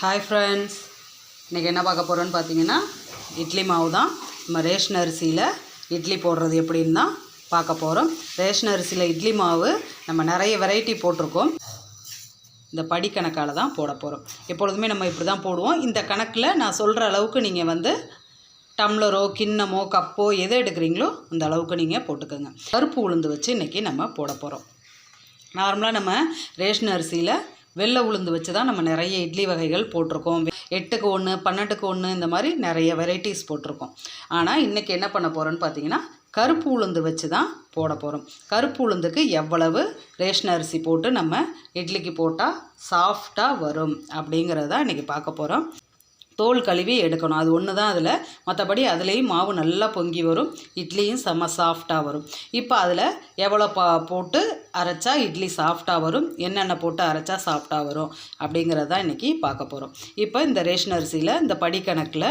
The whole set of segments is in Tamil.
ஹாய் ஃப்ரெண்ட்ஸ் இன்றைக்கி என்ன பார்க்க போகிறோன்னு பார்த்தீங்கன்னா இட்லி மாவு தான். நம்ம ரேஷன் அரிசியில் இட்லி போடுறது எப்படின்னு தான் பார்க்க போகிறோம் ரேஷன் அரிசியில் இட்லி மாவு நம்ம நிறைய வெரைட்டி போட்டிருக்கோம். இந்த படி கணக்கால் தான் போட போகிறோம் எப்பொழுதுமே நம்ம இப்படி தான் போடுவோம். இந்த கணக்கில் நான் சொல்கிற அளவுக்கு நீங்கள் வந்து டம்ளரோ கிண்ணமோ கப்போ எதை எடுக்கிறீங்களோ அந்த அளவுக்கு நீங்கள் போட்டுக்கோங்க. கருப்பு உளுந்து வச்சு இன்றைக்கி நம்ம போட போகிறோம் நார்மலாக நம்ம ரேஷன் அரிசியில் வெள்ளை உளுந்து வச்சு தான் நம்ம நிறைய இட்லி வகைகள் போட்டிருக்கோம். எட்டுக்கு ஒன்று பன்னெண்டுக்கு ஒன்று இந்த மாதிரி நிறைய வெரைட்டிஸ் போட்டிருக்கோம். ஆனால் இன்றைக்கி என்ன பண்ண போகிறோன்னு பார்த்தீங்கன்னா கருப்பு உளுந்து வச்சு தான் போட போகிறோம் கருப்பு உளுந்துக்கு எவ்வளவு ரேஷன் அரிசி போட்டு நம்ம இட்லிக்கு போட்டால் சாஃப்டாக வரும் அப்படிங்கிறத இன்றைக்கி பார்க்க போகிறோம் தோல் கழுவி எடுக்கணும். அது ஒன்று தான் அதில். மற்றபடி அதுலேயும் மாவு நல்லா பொங்கி வரும். இட்லியும் செம்ம சாஃப்டாக வரும். இப்போ அதில் எவ்வளோ பா போட்டு அரைச்சா இட்லி சாஃப்டாக வரும். என்னென்ன போட்டு அரைச்சா சாஃப்டாக வரும் அப்படிங்கிறத தான் இன்றைக்கி பார்க்க போகிறோம் இப்போ இந்த ரேஷன் அரிசியில் இந்த படிக்கணக்கில்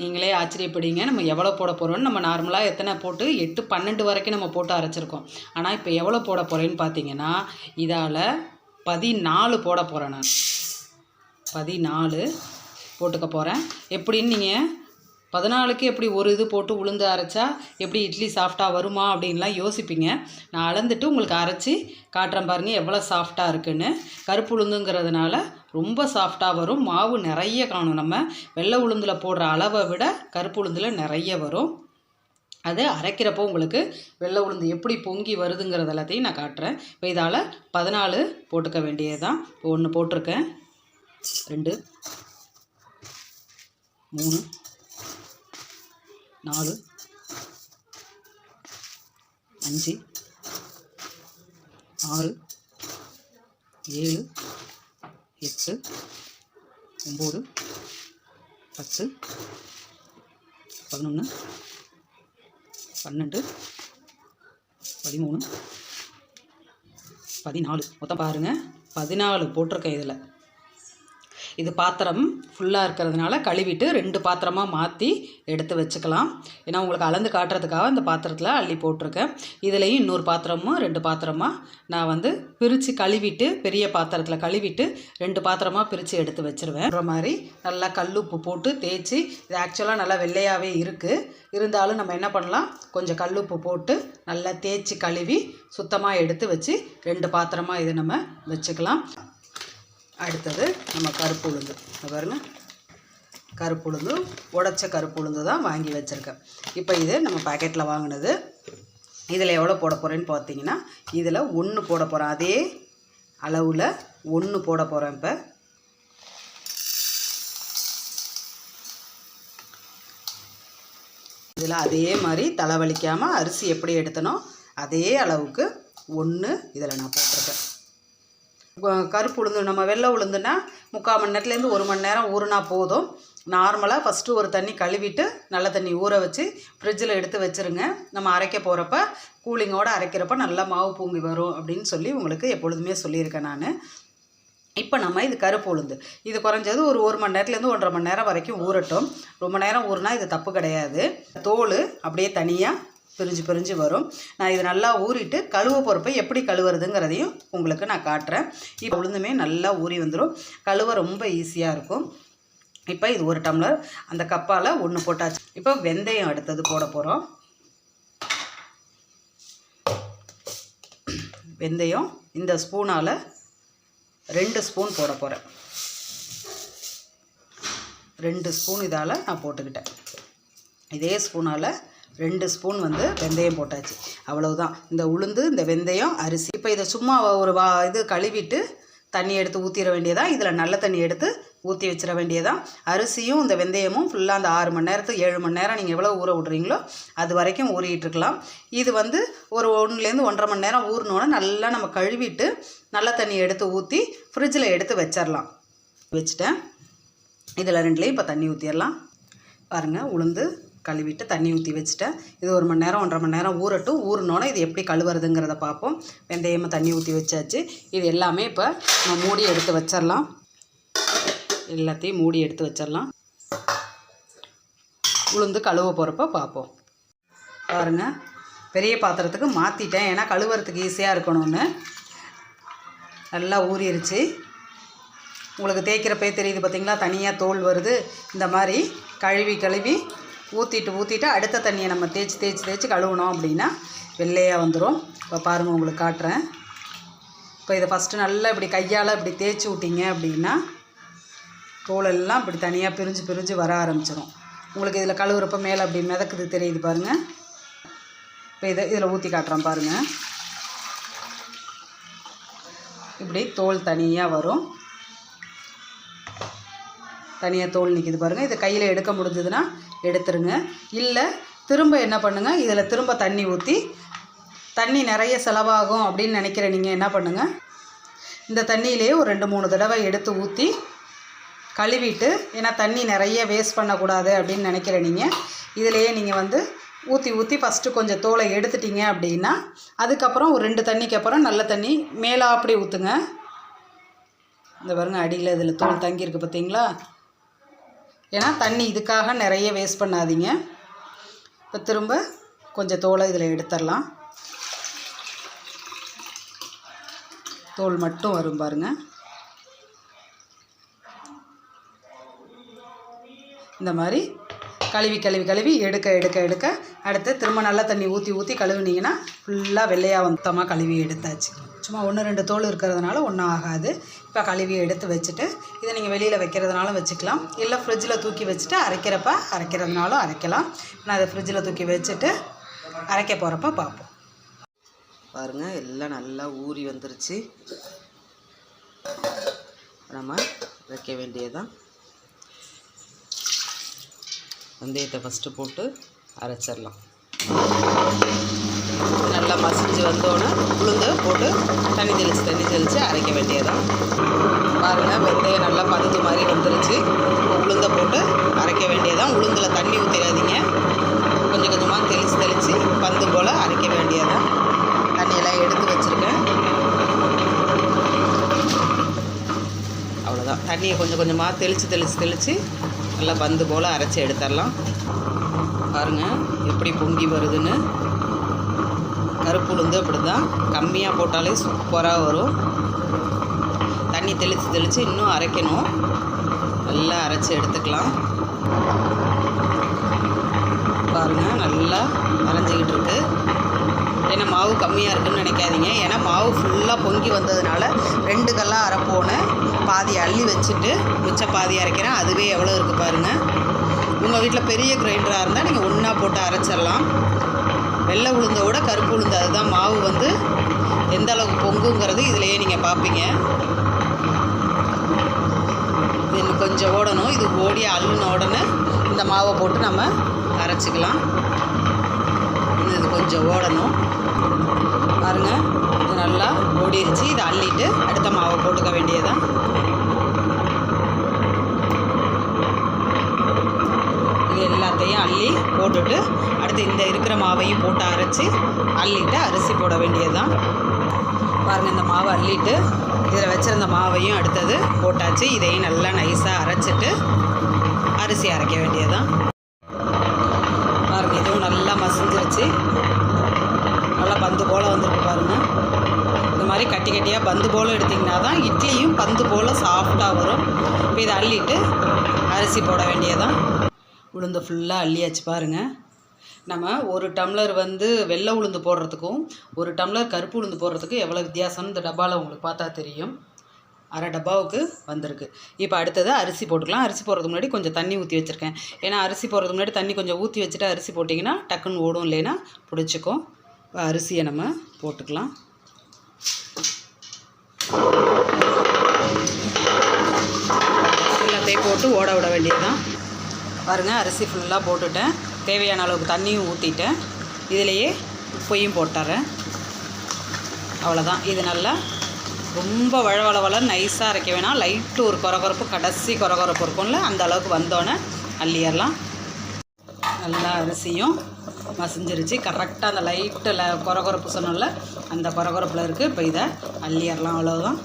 நீங்களே ஆச்சரியப்படுங்க நம்ம எவ்வளோ போட போகிறோம்னு நம்ம நார்மலாக எத்தனை போட்டு எட்டு பன்னெண்டு வரைக்கும் நம்ம போட்டு அரைச்சிருக்கோம். ஆனால் இப்போ எவ்வளோ போட போகிறேன்னு பார்த்தீங்கன்னா இதால் பதினாலு போட போகிறேன் நான். பதினாலு போட்டுக்க போகிறேன் எப்படின்னு நீங்கள் பதினாலுக்கு எப்படி ஒரு இது போட்டு உளுந்து அரைச்சா எப்படி இட்லி சாஃப்டாக வருமா அப்படின்லாம் யோசிப்பீங்க. நான் அளந்துட்டு உங்களுக்கு அரைச்சி காட்டுறேன் பாருங்கள் எவ்வளோ சாஃப்டாக இருக்குன்னு. கருப்பு உளுந்துங்கிறதுனால ரொம்ப சாஃப்டாக வரும். மாவு நிறைய காணும் நம்ம. வெள்ளை உளுந்தில் போடுற அளவை விட கருப்பு உளுந்தில் நிறைய வரும். அது அரைக்கிறப்போ உங்களுக்கு வெள்ளை உளுந்து எப்படி பொங்கி வருதுங்கிறது எல்லாத்தையும் நான் காட்டுறேன். இப்போ இதால் பதினாலு போட்டுக்க வேண்டியது தான் இப்போ ஒன்று போட்டிருக்கேன். ரெண்டு மூணு நாலு அஞ்சு ஆறு ஏழு எட்டு ஒம்பது பத்து பதினொன்று பன்னெண்டு பதிமூணு பதினாலு. மொத்தம் பாருங்கள் பதினாலு போட்டிருக்கேன் இதில். இது பாத்திரம் ஃபுல்லாக இருக்கிறதுனால கழுவிட்டு ரெண்டு பாத்திரமாக மாற்றி எடுத்து வச்சுக்கலாம். ஏன்னா உங்களுக்கு அளந்து காட்டுறதுக்காக இந்த பாத்திரத்தில் அள்ளி போட்டிருக்கேன். இதுலேயும் இன்னொரு பாத்திரமும் ரெண்டு பாத்திரமாக நான் வந்து பிரித்து கழுவிட்டு பெரிய பாத்திரத்தில் கழுவிட்டு ரெண்டு பாத்திரமாக பிரித்து எடுத்து வச்சுருவேன். அப்புறம் மாதிரி நல்லா கல்லுப்பு போட்டு தேய்ச்சி இது ஆக்சுவலாக நல்லா வெள்ளையாகவே இருக்குது இருந்தாலும் நம்ம என்ன பண்ணலாம்? கொஞ்சம் கல்லுப்பு போட்டு நல்லா தேய்ச்சி கழுவி சுத்தமாக எடுத்து வச்சு ரெண்டு பாத்திரமாக இதை நம்ம வச்சுக்கலாம். அடுத்தது நம்ம கருப்பு உளுந்து. இங்க பாருங்க. கருப்பு உளுந்து உடச்ச கருப்பு உளுந்து தான் வாங்கி வச்சுருக்கேன். இப்போ இது நம்ம பாக்கெட்டில் வாங்கினது. இதில் எவ்வளோ போட போகிறேன்னு பார்த்தீங்கன்னா இதில் ஒன்று போட போகிறேன் அதே அளவில் ஒன்று போட போகிறேன் இப்போ. இதில் அதே மாதிரி தலைவலிக்காமல் அரிசி எப்படி எடுத்தனோ அதே அளவுக்கு ஒன்று இதில் நான் போட்டிருக்கேன். கருப்பு உளுந்து நம்ம வெள்ளை உளுந்துனா முக்கால் மணி நேரத்துலேருந்து ஒரு மணி நேரம் ஊறுனா போதும். நார்மலாக ஃபஸ்ட்டு ஒரு தண்ணி கழுவிட்டு நல்ல தண்ணி ஊற வச்சு ஃப்ரிட்ஜில் எடுத்து வச்சுருங்க. நம்ம அரைக்க போகிறப்ப கூலிங்கோடு அரைக்கிறப்ப நல்லா மாவு பூங்கி வரும் அப்படின்னு சொல்லி உங்களுக்கு எப்பொழுதுமே சொல்லியிருக்கேன் நான். இப்போ நம்ம இது கருப்பு உளுந்து. இது குறைஞ்சது ஒரு ஒரு மணி நேரத்துலேருந்து ஒன்றரை மணி நேரம் வரைக்கும் ஊறட்டும். ரொம்ப நேரம் ஊறுனா இது தப்பு கிடையாது. தோல் அப்படியே தனியாக பிரிஞ்சு பிரிஞ்சு வரும். நான் இது நல்லா ஊறிட்டு கழுவ போகிறப்ப எப்படி கழுவுறதுங்கிறதையும் உங்களுக்கு நான் காட்டுறேன். இப்போ உளுந்துமே நல்லா ஊறி வந்துடும் கழுவ ரொம்ப ஈஸியாக இருக்கும். இப்போ இது ஒரு டம்ளர். அந்த கப்பால் ஒன்று போட்டாச்சு. இப்போ வெந்தயம் அடுத்தது போட போகிறோம் வெந்தயம் இந்த ஸ்பூனால் ரெண்டு ஸ்பூன் போட போகிறேன் ரெண்டு ஸ்பூன் இதால் நான் போட்டுக்கிட்டேன். இதே ஸ்பூனால் ரெண்டு ஸ்பூன் வந்து வெந்தயம் போட்டாச்சு. அவ்வளவுதான். இந்த உளுந்து இந்த வெந்தயம் அரிசி. இப்போ இதை சும்மா ஒரு வா இது கழுவிட்டு தண்ணி எடுத்து ஊற்றிட வேண்டியதான் இதில் நல்ல தண்ணி எடுத்து ஊற்றி வச்சிட வேண்டியதான் அரிசியும் இந்த வெந்தயமும் ஃபுல்லாக அந்த ஆறு மணி நேரத்துக்கு ஏழு மணி நேரம் நீங்கள் எவ்வளோ ஊற விட்றீங்களோ அது வரைக்கும் ஊறிட்டு இருக்கலாம். இது வந்து ஒரு ஒன்றுலேருந்து ஒன்றரை மணி நேரம் ஊறினோன்னே நல்லா நம்ம கழுவிட்டு நல்ல தண்ணி எடுத்து ஊற்றி ஃப்ரிட்ஜில் எடுத்து வச்சிடலாம் வச்சுட்டேன். இதில் ரெண்டுலேயும் இப்போ தண்ணி ஊற்றிடலாம் பாருங்கள் உளுந்து கழுவிட்டு தண்ணி ஊற்றி வச்சுட்டேன். இது ஒரு மணி நேரம் ஒன்றரை மணி நேரம் ஊறட்டும். ஊறினோன்னே இது எப்படி கழுவுறதுங்கிறத பார்ப்போம். வெந்தயமாக தண்ணி ஊற்றி வச்சாச்சு. இது எல்லாமே இப்போ நம்ம மூடி எடுத்து வச்சிடலாம். எல்லாத்தையும் மூடி எடுத்து வச்சிடலாம். உளுந்து கழுவ போகிறப்ப பார்ப்போம். பாருங்கள் பெரிய பாத்திரத்துக்கு மாற்றிட்டேன் ஏன்னா கழுவுறதுக்கு ஈஸியாக இருக்கணும்னு. நல்லா ஊறிடுச்சு உங்களுக்கு தேய்க்கிறப்பே தெரியுது பார்த்தீங்களா தனியாக தோல் வருது. இந்த மாதிரி கழுவி கழுவி ஊற்றிட்டு ஊற்றிட்டு அடுத்த தண்ணியை நம்ம தேய்ச்சி தேய்ச்சி தேய்ச்சி கழுவுனோம் அப்படின்னா வெள்ளையாக வந்துடும் இப்போ பாருங்கள் உங்களுக்கு காட்டுறேன். இப்போ இதை ஃபஸ்ட்டு நல்லா இப்படி கையால் இப்படி தேய்ச்சி விட்டிங்க அப்படின்னா தோலெல்லாம் இப்படி தனியாக பிரிஞ்சு பிரிஞ்சு வர ஆரம்பிச்சிடும் உங்களுக்கு இதில் கழுவுறப்ப மேலே அப்படி மிதக்குது தெரியுது பாருங்கள் இப்போ இதை இதில் ஊற்றி காட்டுறேன் பாருங்கள் இப்படி தோல் தனியாக வரும். தனியாக தோல் நிற்கிது பாருங்கள் இதை கையில் எடுக்க முடிஞ்சதுன்னா எடுத்துருங்க. இல்லை திரும்ப என்ன பண்ணுங்கள் இதில் திரும்ப தண்ணி ஊற்றி தண்ணி நிறைய செலவாகும் அப்படின்னு நினைக்கிற நீங்கள் என்ன பண்ணுங்கள் இந்த தண்ணியிலேயே ஒரு ரெண்டு மூணு தடவை எடுத்து ஊற்றி கழுவிட்டு ஏன்னா தண்ணி நிறைய வேஸ்ட் பண்ணக்கூடாது அப்படின்னு நினைக்கிற நீங்கள் இதிலையே நீங்கள் வந்து ஊற்றி ஊற்றி ஃபஸ்ட்டு கொஞ்சம் தோலை எடுத்துட்டீங்க அப்படின்னா அதுக்கப்புறம் ஒரு ரெண்டு தண்ணிக்கு அப்புறம் நல்ல தண்ணி மேலே அப்படி ஊற்றுங்க இந்த பாருங்கள் அடியில் இதில் தோல் தங்கியிருக்கு பார்த்தீங்களா ஏன்னா தண்ணி இதுக்காக நிறைய வேஸ்ட் பண்ணாதீங்க. இப்போ திரும்ப கொஞ்சம் தோலை இதில் எடுத்துடலாம். தோல் மட்டும் வரும் பாருங்கள் இந்த மாதிரி கழுவி கழுவி கழுவி எடுக்க எடுக்க எடுக்க அடுத்து திரும்ப நல்லா தண்ணி ஊற்றி ஊற்றி கழுவுனீங்கன்னா ஃபுல்லாக வெள்ளையாக வந்தமாக கழுவி எடுத்தாச்சு. சும்மா ஒன்று ரெண்டு தோல் இருக்கிறதுனால ஒன்றும் ஆகாது. இப்போ கழுவி எடுத்து வச்சுட்டு இதை நீங்கள் வெளியில் வைக்கிறதுனாலும் வச்சுக்கலாம். இல்லை ஃப்ரிட்ஜில் தூக்கி வச்சுட்டு அரைக்கிறப்ப அரைக்கிறதுனாலும் அரைக்கலாம். நான் அதை ஃப்ரிட்ஜில் தூக்கி வச்சுட்டு அரைக்க போகிறப்ப பார்ப்போம். பாருங்கள் எல்லாம் நல்லா ஊறி வந்துருச்சு. நம்ம வைக்க வேண்டியதுதான். வெந்தயத்தை ஃபஸ்ட்டு போட்டு அரைச்சிடலாம். நல்லா மசிஞ்சு வந்தோன்னே உளுந்து போட்டு தண்ணி தெளித்து தண்ணி தெளித்து அரைக்க வேண்டியதான் பாருங்கள் வெந்தயம் நல்லா பதுந்து மாதிரி வந்துருச்சு. உளுந்தை போட்டு அரைக்க வேண்டியதான் உளுந்தில் தண்ணி ஊற்றிடாதீங்க கொஞ்சம் கொஞ்சமாக தெளித்து தெளித்து பந்து போல் அரைக்க வேண்டியதான் தண்ணியெல்லாம் எடுத்து வச்சுருக்கேன். அவ்வளோதான் தண்ணியை கொஞ்சம் கொஞ்சமாக தெளித்து தெளித்து தெளித்து நல்லா பந்து போல் அரைச்சி எடுத்துடலாம். பாருங்கள் எப்படி பொங்கி வருதுன்னு. கருப்பு உளுந்து அப்படி தான் கம்மியாக போட்டாலே சூப்பராக வரும். தண்ணி தெளித்து தெளித்து இன்னும் அரைக்கணும். நல்லா அரைச்சி எடுத்துக்கலாம். பாருங்கள் நல்லா அரைஞ்சிக்கிட்டு இருக்குது ஏன்னா மாவு கம்மியாக இருக்குன்னு நினைக்காதீங்க. ஏன்னா மாவு ஃபுல்லாக பொங்கி வந்ததுனால ரெண்டு கல்லாக அரைப்போன்னு பாதி அள்ளி வச்சுட்டு மிச்ச பாதி அரைக்கிறேன். அதுவே எவ்வளோ இருக்குது பாருங்கள் உங்கள் வீட்டில் பெரிய கிரைண்டராக இருந்தால் நீங்கள் ஒன்றா போட்டு அரைச்சிடலாம். வெள்ளை உளுந்தை விட கருப்பு உளுந்து அதுதான் மாவு வந்து எந்த அளவுக்கு பொங்குங்கிறது இதிலையே நீங்கள் பார்ப்பீங்க இது கொஞ்சம் ஓடணும். இது ஓடி அள்ளுன உடனே இந்த மாவை போட்டு நம்ம அரைச்சிக்கலாம். இது கொஞ்சம் ஓடணும். பாருங்கள் இது நல்லா ஓடிடுச்சு இதை அள்ளிட்டு அடுத்த மாவை போட்டுக்க வேண்டியதான் இது எல்லாத்தையும் அள்ளி போட்டுட்டு அடுத்து இந்த இருக்கிற மாவையும் போட்டு அரைச்சி அள்ளிட்டு அரிசி போட வேண்டியதுதான். பாருங்கள் இந்த மாவை அள்ளிட்டு இதில் வச்சுருந்த மாவையும் அடுத்தது போட்டாச்சு. இதையும் நல்லா நைஸாக அரைச்சிட்டு அரிசி அரைக்க வேண்டியதுதான். பாருங்கள் இதுவும் நல்லா மசிஞ்சிருச்சு. நல்லா பந்து போல் வந்துருக்கு பாருங்கள் இந்த மாதிரி கட்டி கட்டியாக பந்து போல் எடுத்திங்கன்னா தான் இட்லியும் பந்து போல் சாஃப்டாக வரும். இப்போ இதை அள்ளிட்டு அரிசி போட வேண்டியதான் உளுந்து ஃபுல்லாக அள்ளியாச்சு பாருங்கள் நம்ம ஒரு டம்ளர் வந்து வெள்ளை உளுந்து போடுறதுக்கும் ஒரு டம்ளர் கருப்பு உளுந்து போடுறதுக்கும் எவ்வளோ வித்தியாசம்னு இந்த டப்பாவில் உங்களுக்கு பார்த்தா தெரியும். அரை டப்பாவுக்கு வந்திருக்கு. இப்போ அடுத்தது அரிசி போட்டுக்கலாம். அரிசி போடுறதுக்கு முன்னாடி கொஞ்சம் தண்ணி ஊற்றி வச்சுருக்கேன். ஏன்னா அரிசி போடுறதுக்கு முன்னாடி தண்ணி கொஞ்சம் ஊற்றி வச்சுட்டு அரிசி போட்டிங்கன்னா டக்குன்னு ஓடும் இல்லைன்னா பிடிச்சிக்கும். அரிசியை நம்ம போட்டுக்கலாம். எல்லாத்தையும் போட்டு ஓட விட வேண்டியதுதான். பாருங்கள் அரிசி ஃபுல்லாக போட்டுட்டேன். தேவையான அளவுக்கு தண்ணியும் ஊற்றிட்டேன் இதிலையே உப்பையும் போட்டுறேன். அவ்வளோதான் இது நல்லா ரொம்ப வளவளவள நைஸாக அரைக்க வேணாம். லைட்டு ஒரு குறகுறப்பு கடைசி குறகுறப்பு இருக்கும்ல அந்த அளவுக்கு வந்தோடனே அள்ளிடலாம். நல்லா அரிசியும் மசிஞ்சிருச்சு. கரெக்டாக அந்த லைட்டில் குறகுறப்பு சொன்னோம்ல அந்த குறகுறப்பில் இருக்குது இப்போ இதை அள்ளிடலாம். அவ்வளோதான்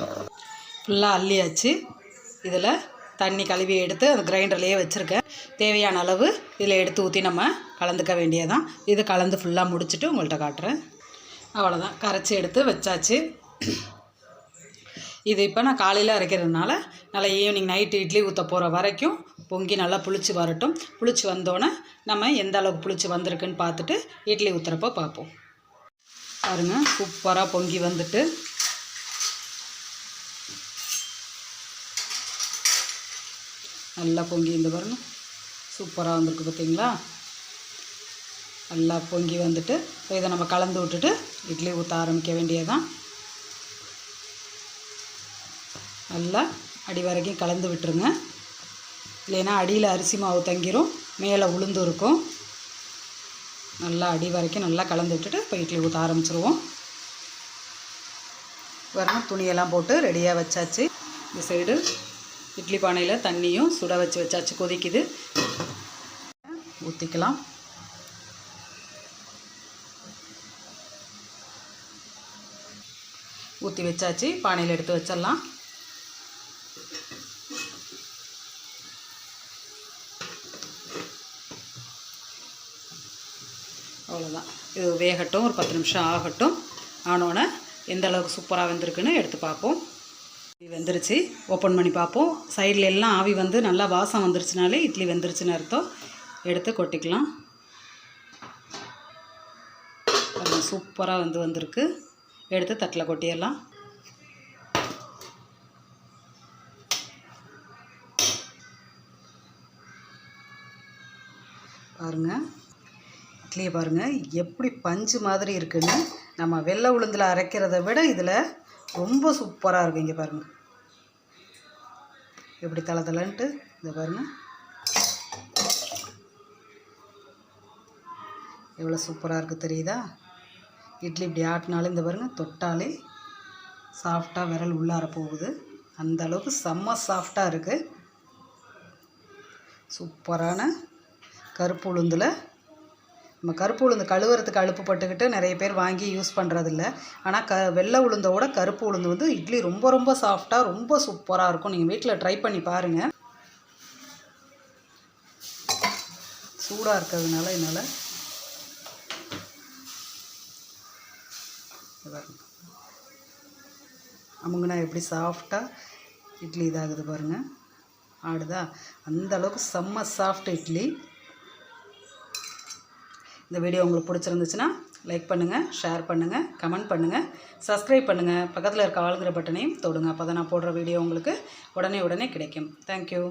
ஃபுல்லாக அள்ளியாச்சு. இதில் தண்ணி கழுவி எடுத்து அந்த கிரைண்டர்லேயே வச்சுருக்கேன். தேவையான அளவு இதில் எடுத்து ஊற்றி நம்ம கலந்துக்க வேண்டியதான் இது கலந்து ஃபுல்லாக முடிச்சுட்டு உங்கள்கிட்ட காட்டுறேன். அவ்வளோதான் கரைச்சி எடுத்து வச்சாச்சு. இது இப்போ நான் காலையில் அரைக்கிறதுனால நல்லா ஈவினிங் நைட்டு இட்லி ஊற்ற போகிற வரைக்கும் பொங்கி நல்லா புளிச்சு வரட்டும். புளிச்சு வந்தோடனே நம்ம எந்த அளவுக்கு புளிச்சு வந்திருக்குன்னு பார்த்துட்டு இட்லி ஊற்றுறப்போ பார்ப்போம். பாருங்கள் சூப்பராக பொங்கி வந்துட்டு நல்லா பொங்கி இந்த பாருங்க. சூப்பராக வந்திருக்கு பார்த்தீங்களா நல்லா பொங்கி வந்துட்டு இப்போ இதை நம்ம கலந்து விட்டுட்டு இட்லி ஊற்ற ஆரம்பிக்க வேண்டியதான் நல்லா அடி வரைக்கும் கலந்து விட்டுருங்க. இல்லைன்னா அடியில் அரிசி மாவு தங்கிரும் மேலே உளுந்து இருக்கும். நல்லா அடி வரைக்கும் நல்லா கலந்து விட்டுட்டு இப்போ இட்லி ஊற்ற ஆரம்பிச்சிருவோம். வரணும் துணியெல்லாம் போட்டு ரெடியாக வச்சாச்சு. இந்த சைடு இட்லி பானையில் தண்ணியும் சுட வச்சு வச்சாச்சு கொதிக்குது. ஊற்றிக்கலாம் ஊற்றி வச்சாச்சு பானையில் எடுத்து வச்சிடலாம். அவ்வளோதான் இது வேகட்டும் ஒரு பத்து நிமிஷம் ஆகட்டும். ஆனோடனே எந்த அளவுக்கு சூப்பராக வந்திருக்குன்னு எடுத்து பார்ப்போம். இட்லி வெந்துருச்சு. ஓப்பன் பண்ணி பார்ப்போம். சைடில் எல்லாம் ஆவி வந்து நல்லா வாசம் வந்துருச்சுனாலே இட்லி வெந்துருச்சுன்னு அர்த்தம். எடுத்து கொட்டிக்கலாம். சூப்பராக வந்து வந்திருக்கு. எடுத்து தட்டில் கொட்டிடலாம். பாருங்கள் இட்லியை பாருங்கள் எப்படி பஞ்சு மாதிரி இருக்குன்னு நம்ம வெள்ளை உளுந்தில் அரைக்கிறத விட இதில் ரொம்ப சூப்பராக இருக்கும் இங்கே பாருங்கள் எப்படி தலை தலைன்ட்டு இதை பாருங்கள் எவ்வளோ சூப்பராக இருக்குது தெரியுதா? இட்லி இப்படி ஆட்டினாலே இந்த பாருங்கள் தொட்டாலே சாஃப்டாக விரல் உள்ளார போகுது. அந்த அளவுக்கு செம்ம சாஃப்டாக இருக்குது சூப்பரான கருப்பு உளுந்தில் நம்ம கருப்பு உளுந்து கழுவுறதுக்கு அழுப்பு பட்டுக்கிட்டு நிறைய பேர் வாங்கி யூஸ் பண்ணுறதில்ல ஆனால் க வெள்ளை உளுந்தோட கருப்பு உளுந்து வந்து இட்லி ரொம்ப ரொம்ப சாஃப்டாக ரொம்ப சூப்பராக இருக்கும். நீங்கள் வீட்டில் ட்ரை பண்ணி பாருங்கள் சூடாக இருக்கிறதுனால என்னால் அமுங்கனா எப்படி சாஃப்டாக இட்லி இதாகுது பாருங்கள் ஆடுதா? அந்த அளவுக்கு செம்ம சாஃப்ட் இட்லி. இந்த வீடியோ உங்களுக்கு பிடிச்சிருந்துச்சுன்னா லைக் பண்ணுங்கள் ஷேர் பண்ணுங்கள் கமெண்ட் பண்ணுங்கள் சப்ஸ்கிரைப் பண்ணுங்கள் பக்கத்தில் இருக்க ஆளுங்கிற பட்டனையும் தொடுங்க. அப்போ தான் நான் போடுற வீடியோ உங்களுக்கு உடனே உடனே கிடைக்கும். தேங்க்யூ